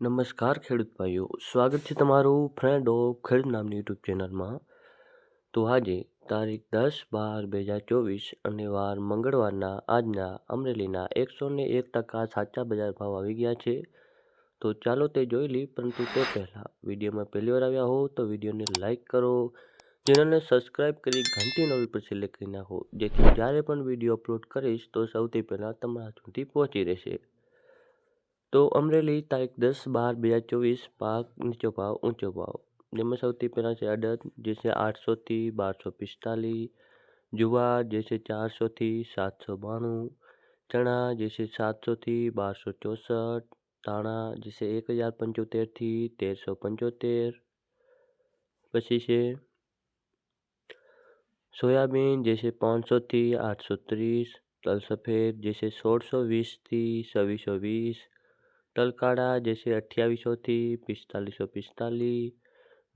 નમસ્કાર ખેડૂત ભાઈઓ, સ્વાગત છે તમારું ફ્રેન્ડ ઓફ ખેડૂત નામની યુટ્યુબ ચેનલમાં. તો આજે તારીખ દસ બાર બે હજાર ચોવીસ અને વાર મંગળવારના આજના અમરેલીના એકસો ને એક ટકા સાચા બજાર ભાવ આવી ગયા છે. તો ચાલો તે જોઈ લઈ પરંતુ તે પહેલાં વિડીયોમાં પહેલી વાર આવ્યા હો તો વિડીયોને લાઇક કરો, ચેનલને સબસ્ક્રાઈબ કરી ઘંટી નવી પર સિલેક્ટ કરી નાખો, જેથી જ્યારે પણ વીડિયો અપલોડ કરીશ તો સૌથી પહેલાં તમારા સુધી પહોંચી રહેશે. તો અમરેલી તારીખ દસ બાર બે હજાર ચોવીસ પાક નીચો ભાવ ઊંચો ભાવ જેમાં સૌથી પહેલાં છે અડદ જે છે આઠસોથી બારસો પિસ્તાલીસ જુવાર જે છે ચારસોથી સાતસો બાણું ચણા જે છે સાતસોથી બારસો ચોસઠ ધાણા જે છે એક હજાર પંચોતેરથી તેરસો પંચોતેર પછી છે સોયાબીન જે છે પાંચસોથી આઠસો ત્રીસ તલ સફેદ જે છે સોળસો વીસથી છવ્વીસો વીસ તલકાળા જે છે અઠ્યાવીસોથી પિસ્તાલીસો પિસ્તાલીસ.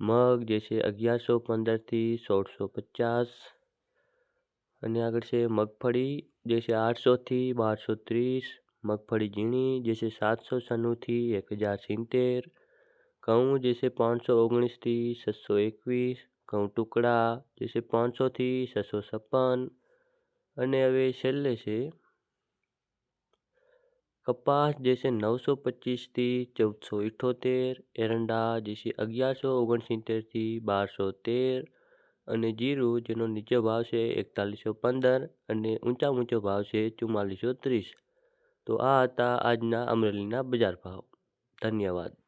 મગ, જે છે અગિયારસો પંદરથી સોળસો પચાસ. અને આગળ છે મગફળી, જે છે આઠસોથી બારસો ત્રીસ. મગફળી ઝીણી, જે છે સાતસો છન્નુંથી એક હજાર સિત્તેર. ઘઉં, જે છે પાંચસો ઓગણીસથી છસો એકવીસ. ઘઉં ટુકડા, જે છે પાંચસોથી છસો છપ્પન. અને હવે છેલ્લે છે કપાસ જે છે નવસો પચીસથી ચૌદસો ઇઠોતેર, એરંડા જે અગિયારસો ઓગણસિત્તેરથી બારસો તેર અને જીરું જેનો નીચો ભાવ છે એકતાલીસો પંદર અને ઊંચા ઊંચો ભાવ છે ચુમ્માલીસો ત્રીસ. તો આ હતા આજના અમરેલીના બજાર ભાવ. ધન્યવાદ.